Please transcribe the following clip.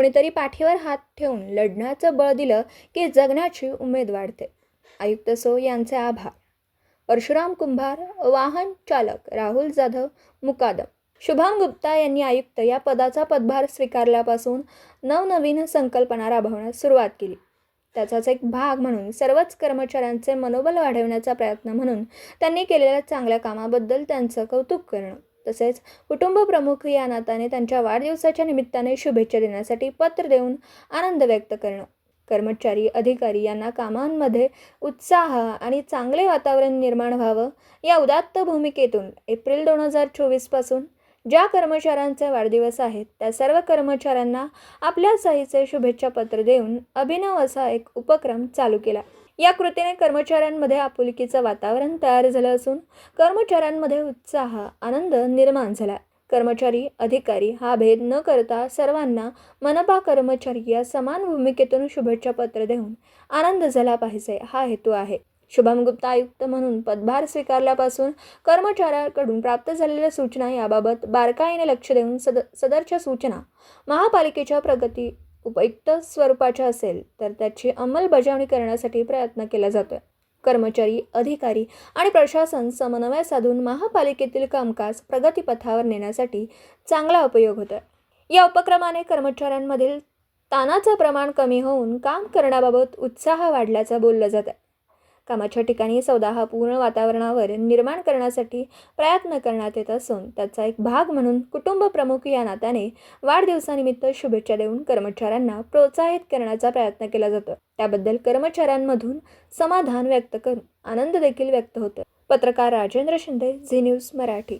कोणीतरी पाठीवर हात ठेवून लढण्याचं बळ दिलं की जगण्याची उमेद वाढते. आयुक्त सो यांचे आभार. परशुराम कुंभार वाहन चालक राहुल जाधव मुकादम. शुभम गुप्ता यांनी आयुक्त या पदाचा पदभार स्वीकारल्यापासून नवनवीन संकल्पना राबवण्यास सुरुवात केली. त्याचाच एक भाग म्हणून सर्वच कर्मचाऱ्यांचे मनोबल वाढवण्याचा प्रयत्न म्हणून त्यांनी केलेल्या चांगल्या कामाबद्दल त्यांचं कौतुक करणं. तसेच कुटुंब प्रमुख या नात्याने त्यांच्या वाढदिवसाच्या निमित्ताने शुभेच्छा देण्यासाठी पत्र देऊन आनंद व्यक्त करणं. कर्मचारी अधिकारी यांना कामांमध्ये उत्साह आणि चांगले वातावरण निर्माण व्हावं या उदात्त भूमिकेतून एप्रिल दोन हजार चोवीसपासून ज्या कर्मचाऱ्यांचे वाढदिवस आहेत त्या सर्व कर्मचाऱ्यांना आपल्या सहीचे शुभेच्छा पत्र देऊन अभिनव असा एक उपक्रम चालू केला. या कृतीने कर्मचाऱ्यांमध्ये आपुलकीचं वातावरण तयार झालं असून कर्मचाऱ्यांमध्ये उत्साह आनंद निर्माण झाला. कर्मचारी अधिकारी हा भेद न करता सर्वांना मनपा कर्मचारी या समान भूमिकेतून शुभेच्छा पत्र देऊन आनंद झाला पाहिजे हा हेतू आहे. शुभम गुप्ता आयुक्त म्हणून पदभार स्वीकारल्यापासून कर्मचाऱ्यांकडून प्राप्त झालेल्या सूचना याबाबत बारकाईने लक्ष देऊन सद सदरच्या सूचना महापालिकेच्या प्रगती उपयुक्त स्वरूपाच्या असेल तर त्याची अंमलबजावणी करण्यासाठी प्रयत्न केला जातोय. कर्मचारी अधिकारी आणि प्रशासन समन्वय साधून महापालिकेतील कामकाज प्रगतीपथावर नेण्यासाठी चांगला उपयोग होतो या उपक्रमाने कर्मचाऱ्यांमधील ताणाचं प्रमाण कमी होऊन काम करण्याबाबत उत्साह वाढल्याचं बोललं जातं कामाच्या ठिकाणी सौदाहापूर्ण वातावरणावर निर्माण करण्यासाठी प्रयत्न करण्यात येत असून त्याचा एक भाग म्हणून कुटुंब प्रमुख या नात्याने वाढदिवसानिमित्त शुभेच्छा देऊन कर्मचाऱ्यांना प्रोत्साहित करण्याचा प्रयत्न केला जातो. त्याबद्दल कर्मचाऱ्यांमधून समाधान व्यक्त करून आनंद देखील व्यक्त होतो. पत्रकार राजेंद्र शिंदे झी न्यूज मराठी.